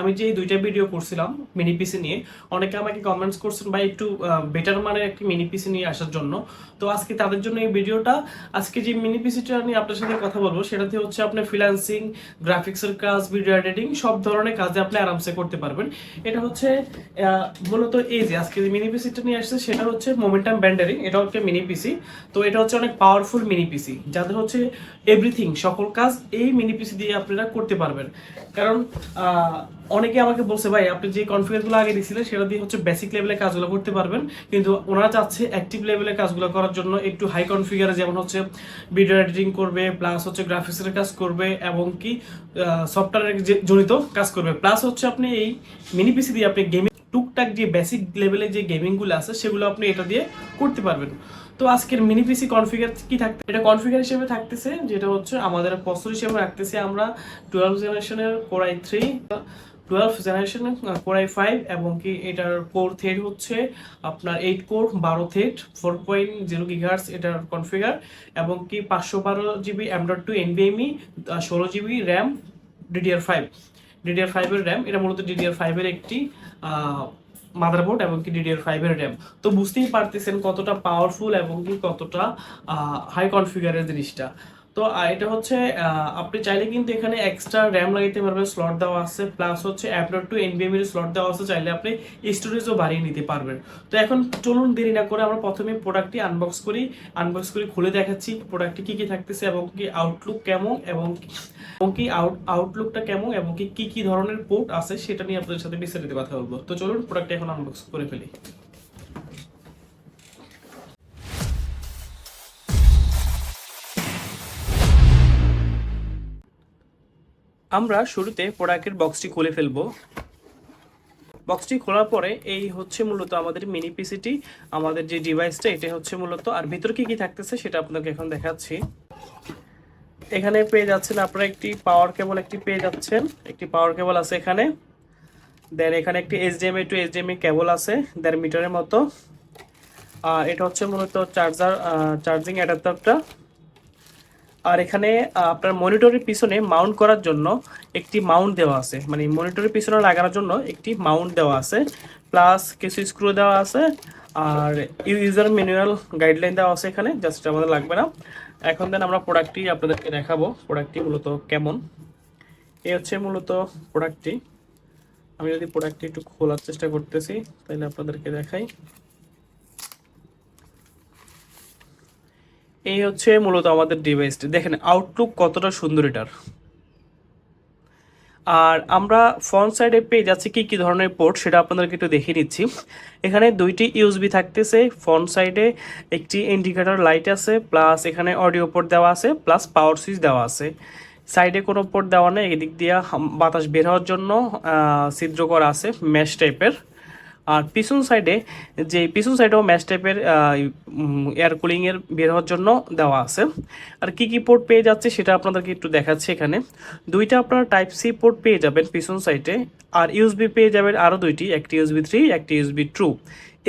আমি যে দুইটা ভিডিও করছিলাম মিনি পিসি নিয়ে, অনেকে আমাকে কমেন্টস করছেন, ভাই, একটু বেটার মানের একটি মিনি পিসি নিয়ে আসার জন্য। তো আজকে তাদের জন্য এই ভিডিওটা আজকে যে মিনি পিসিটা নিয়ে আপনার সাথে কথা বলব, সেটাতে হচ্ছে আপনি ফ্রিল্যান্সিং গ্রাফিক্সের কাজ ভিডিও এডিটিং সব ধরনের কাজে আপনি আরামসে করতে পারবেন। এটা হচ্ছে মূলত এই যে আজকে যে মিনি পিসিটা নিয়ে আসছে সেটা হচ্ছে মোমেন্টাম ব্যান্ডারিং এটা হচ্ছে মিনি পিসি তো এটা হচ্ছে অনেক পাওয়ারফুল মিনি পিসি যাদের হচ্ছে এভরিথিং সকল কাজ এই মিনি পিসি দিয়ে আপনারা করতে পারবেন। কারণ অনেকে আমাকে বলছে, ভাই, আপনি যে কনফিগারগুলো আগে দিয়েছিলেন, সেটা দিয়ে হচ্ছে বেসিক লেভেলের কাজগুলো করতে পারবেন। কিন্তু ওনারা চাচ্ছে অ্যাক্টিভ লেভেলের কাজগুলো করার জন্য একটু হাই কনফিগারে যেমন হচ্ছে ভিডিও এডিটিং করবে প্লাস হচ্ছে গ্রাফিক্সের কাজ করবে এবং কি সফটওয়্যারের জড়িত কাজ করবে। প্লাস হচ্ছে আপনি এই মিনি পিসি দিয়ে আপনি গেমিং টুকটাক যে বেসিক লেভেলে যে গেমিংগুলো আছে, সেগুলো আপনি এটা দিয়ে করতে পারবেন। তো আজকের মিনি পিসি কনফিগার কি থাকতে, এটা কনফিগার হিসেবে থাকতেছে, যেটা হচ্ছে আমাদের প্রসেসর হিসেবে রাখতেছে আমরা টুয়েলভ জেনারেশনের কোরাই থ্রি টুয়েলভ জেনারেশনের কোরাই ফাইভ এবং কি এটার কোর থ্রেড হচ্ছে আপনার এইট কোর বারো থ্রেড ফোর পয়েন্ট জিরো গিগার্স এটার কনফিগার এবং কি পাঁচশো বারো জিবি অ্যান্ড্রয়েড টু এনবিএমই ষোলো GB RAM DDR five DDR ফাইভের র্যাম এটা মূলত ডিডিআর ফাইভের একটি মাদারবোর্ড এবং কি ডিডিআর ফাইভের র্যাম তো বুঝতেই পারতেছেন কতটা পাওয়ারফুল এবং কি কতটা হাই কনফিগারের জিনিসটা। তো এটা হচ্ছে আপনি চাইলে কিন্তু এখানে এক্সট্রা র্যাম লাগাইতে পারবেন স্লট দেওয়া আছে প্লাস হচ্ছে অ্যাপডট টু এনবিএম এর স্লট দেওয়া আছে, চাইলে আপনি স্টোরেজও বাড়িয়ে নিতে পারবেন। তো এখন চলুন দেরি না করে আমরা প্রথমে প্রোডাক্টটি আনবক্স করি আনবক্স করে খুলে দেখাচ্ছি প্রোডাক্টটি কি কি থাকতেছে এবং কি আউটলুক কেমন এবং এবং কি আউট আউটলুকটা কেমন এবং কি কি কি ধরনের পোর্ট আছে, সেটা নিয়ে আপনাদের সাথে বিস্তারিত কথা বলব। তো চলুন প্রোডাক্টটি এখন আনবক্স করে ফেলি। আমরা শুরুতে প্রোডাক্টের বক্সটি খুলে ফেলব। বক্সটি খোলার পরে এই হচ্ছে মূলত আমাদের মিনি পিসিটি আমাদের যে ডিভাইসটা এটা হচ্ছে মূলত। আর ভিতরে কি কি থাকতেছে সেটা আপনাকে এখন দেখাচ্ছি। এখানে পেয়ে যাচ্ছেন আপনারা একটি পাওয়ার কেবল একটি পেয়ে যাচ্ছেন, একটি পাওয়ার কেবল আছে এখানে। দেন এখানে একটি এইচডিএমআই টু এইচডিএমআই কেবল আছে, দেড় মিটারের মতো। আর এটা হচ্ছে মূলত চার্জার চার্জিং অ্যাডাপ্টারটা আর এখানে আপনার মনিটরের পিছনে মাউন্ট করার জন্য একটি মাউন্ট দেওয়া আছে। মানে মনিটরের পিছনে লাগানোর জন্য একটি মাউন্ট দেওয়া আছে। প্লাস কিছু স্ক্রু দেওয়া আছে। আর ইউজার ম্যানুয়াল গাইডলাইন দেওয়া আছে এখানে জাস্ট আমাদের লাগবে না। এখন দেন আমরা প্রোডাক্টটি আপনাদেরকে দেখাবো। প্রোডাক্টটি মূলত কেমন? এই হচ্ছে মূলত প্রোডাক্টটি আমি যদি প্রোডাক্টটি একটু খোলার চেষ্টা করতেছি, তাহলে আপনাদেরকে দেখাই। এই হচ্ছে মূলত আমাদের ডিভাইসটি দেখেন আউটলুক কতটা সুন্দর এটার। আর আমরা ফ্রন্ট সাইডে পেয়ে যাচ্ছি কি কি ধরনের পোর্ট সেটা আপনাদেরকে একটু দেখিয়ে নিচ্ছি। এখানে দুইটি ইউএসবি থাকতেছে ফ্রন্ট সাইডে একটি ইন্ডিকেটর লাইট আছে প্লাস এখানে অডিও পোর্ট দেওয়া আছে প্লাস পাওয়ার সুইচ দেওয়া আছে। সাইডে কোনো পোর্ট দেওয়া নেই, এদিক দিয়ে বাতাস বের হওয়ার জন্য ছিদ্র করা আছে ম্যাশ টাইপের আর পিছন সাইডে যে পিছন সাইডেও ম্যাচ টাইপের এয়ার কুলিংয়ের বের হওয়ার জন্য দেওয়া আছে। আর কি কি পোর্ট পেয়ে যাচ্ছে সেটা আপনাদেরকে একটু দেখাচ্ছি এখানে। দুইটা আপনারা টাইপ সি পোর্ট পেয়ে যাবেন পিছন সাইডে আর ইউএসবি পেয়ে যাবেন আরও দুইটি, একটি ইউএসবি থ্রি একটি ইউএসবি ট্রু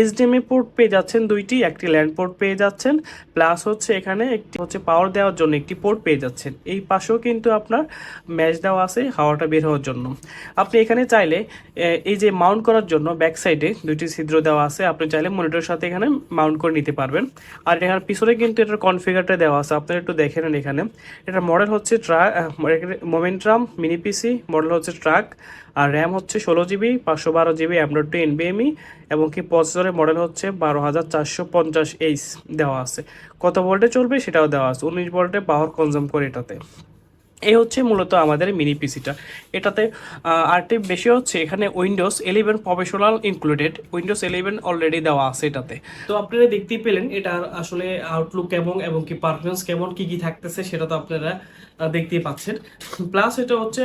এইচডিএমআই পোর্ট পেয়ে যাচ্ছেন দুইটি, একটি ল্যান্ড পোর্ট পেয়ে যাচ্ছেন প্লাস হচ্ছে এখানে একটি হচ্ছে পাওয়ার দেওয়ার জন্য একটি পোর্ট পেয়ে যাচ্ছেন। এই পাশেও কিন্তু আপনার ম্যাচ দেওয়া আছে, হাওয়াটা বের হওয়ার জন্য। আপনি এখানে চাইলে এই যে মাউন্ট করার জন্য ব্যাক সাইডে দুইটি ছিদ্র দেওয়া আছে, আপনি চাইলে মনিটরের সাথে এখানে মাউন্ট করে নিতে পারবেন। আর এখানে পিছনে কিন্তু এটার কনফিগারটা দেওয়া আছে, আপনারা একটু দেখে নেন এখানে। এটার মডেল হচ্ছে ট্রাক মোমেন্ট্রাম মিনি পিসি মডেল হচ্ছে ট্রাক, আর র্যাম হচ্ছে ষোলো জিবি পাঁচশো বারো জিবি অ্যান্ড্রয়েড টু এনবিএমই এবং কি প্রসেসরের মডেল হচ্ছে বারো হাজার চারশো পঞ্চাশ এইচ দেওয়া আছে। কত ভোল্টে চলবে সেটাও দেওয়া আছে। উনিশ ভোল্টে পাওয়ার কনজাম করে এটাতে। এই হচ্ছে মূলত আমাদের মিনি পিসিটা এটাতে আহ, আরেকটি বেশি হচ্ছে এখানে Windows eleven professional included Windows eleven already দেওয়া আছে এটাতে। তো আপনারা দেখতেই পেলেন এটা আসলে আউটলুক কেমন এবং কি পারফরমেন্স কেমন কি কি থাকতেছে সেটা তো আপনারা দেখতেই পাচ্ছেন। প্লাস এটা হচ্ছে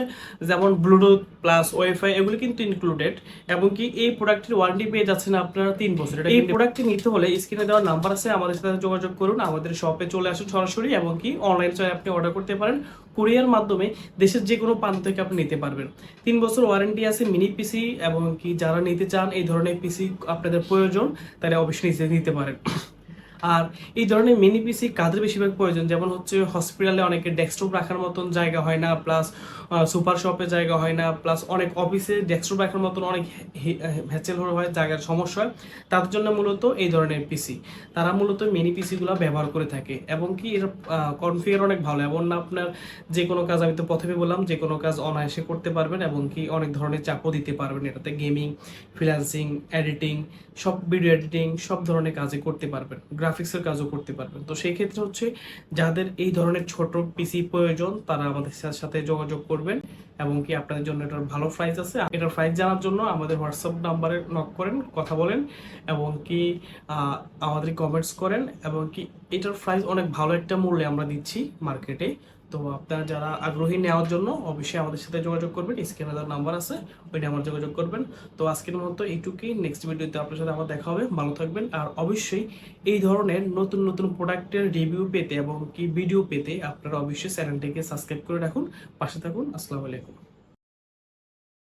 যেমন ব্লুটুথ প্লাস ওয়াইফাই এগুলো কিন্তু ইনক্লুডেড এবং কি এই প্রোডাক্টের ওয়ারেন্টি পেয়ে যাচ্ছেন আপনারা তিন বছর। এটা এই প্রোডাক্টটি নিতে হলে স্ক্রিনে দেওয়া নাম্বার আছে আমাদের সাথে যোগাযোগ করুন। আমাদের শপে চলে আসুন সরাসরি এবং কি অনলাইন চাই আপনি অর্ডার করতে পারেন। কুরিয়ার মাধ্যমে দেশের যে কোনো প্রান্ত থেকে আপনি নিতে পারবেন। তিন বছর ওয়ারেন্টি আছে, মিনি পিসি এবং কি যারা নিতে চান, এই ধরনের পিসি আপনাদের প্রয়োজন, তাহলে অবশ্যই নিতে নিতে পারেন। আর এই ধরনের মিনি পিসি কাদের বেশিরভাগ প্রয়োজন? যেমন হচ্ছে হসপিটালে অনেকে ডেস্কটপ রাখার মতন জায়গা হয় না প্লাস সুপার শপে জায়গা হয় না প্লাস অনেক অফিসে ডেস্কটপ রাখার মতন অনেক হ্যাচেল হয় জায়গার সমস্যা হয়। তাদের জন্য মূলত এই ধরনের পিসি তারা মূলত মিনি পিসিগুলো ব্যবহার করে থাকে এবং কি এর কনফিগার অনেক ভালো। এবং না আপনার যে কোনো কাজ আমি তো প্রথমে বললাম, যে কোনো কাজ অনায়াসে করতে পারবেন এবং কি অনেক ধরনের চাপও দিতে পারবেন। এটাতে গেমিং ফ্রিল্যান্সিং এডিটিং সব ভিডিও এডিটিং সব ধরনের কাজই করতে পারবেন। গ্রাফিক্সের কাজও করতে পারবেন। তো সেই ক্ষেত্রে হচ্ছে যাদের এই ধরনের ছোট পিসি প্রয়োজন, তারা আমাদের সাথে যোগাযোগ করবেন এবং কি আপনাদের জন্য এটার ভালো প্রাইস আছে। এটার প্রাইস জানার জন্য আমাদের হোয়াটসঅ্যাপ নাম্বারে নক করেন, কথা বলেন এবং কি আমাদের কমেন্টস করেন এবং কি এটার প্রাইস অনেক ভালো একটা মূল্যে আমরা দিচ্ছি মার্কেটে তো আপনারা যারা আগ্রহী নেওয়ার জন্য অবশ্যই আমাদের সাথে যোগাযোগ করবেন স্ক্রিনে তার নাম্বার আছে ওই নাম্বার যোগাযোগ করবেন। তো আজকের মতো এইটুকুই নেক্সট ভিডিওতে আপনার সাথে আবার দেখা হবে। ভালো থাকবেন আর অবশ্যই এই ধরনের নতুন নতুন প্রোডাক্টের রিভিউ পেতে এবং কি ভিডিও পেতে আপনারা অবশ্যই চ্যানেলটিকে সাবস্ক্রাইব করে রাখুন। পাশে থাকুন, আসসালামু আলাইকুম।